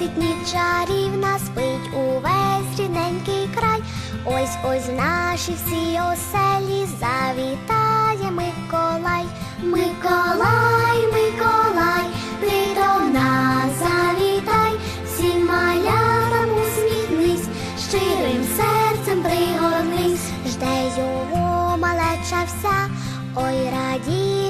світить ніч чарівна, спить увесь рідненький край. Ось ось наші всі оселі завітає Миколай. Миколай, Миколай, ти до нас завітай, всім малятам усміхнись, щирим серцем пригорнись, жде його малеча вся, ой радіє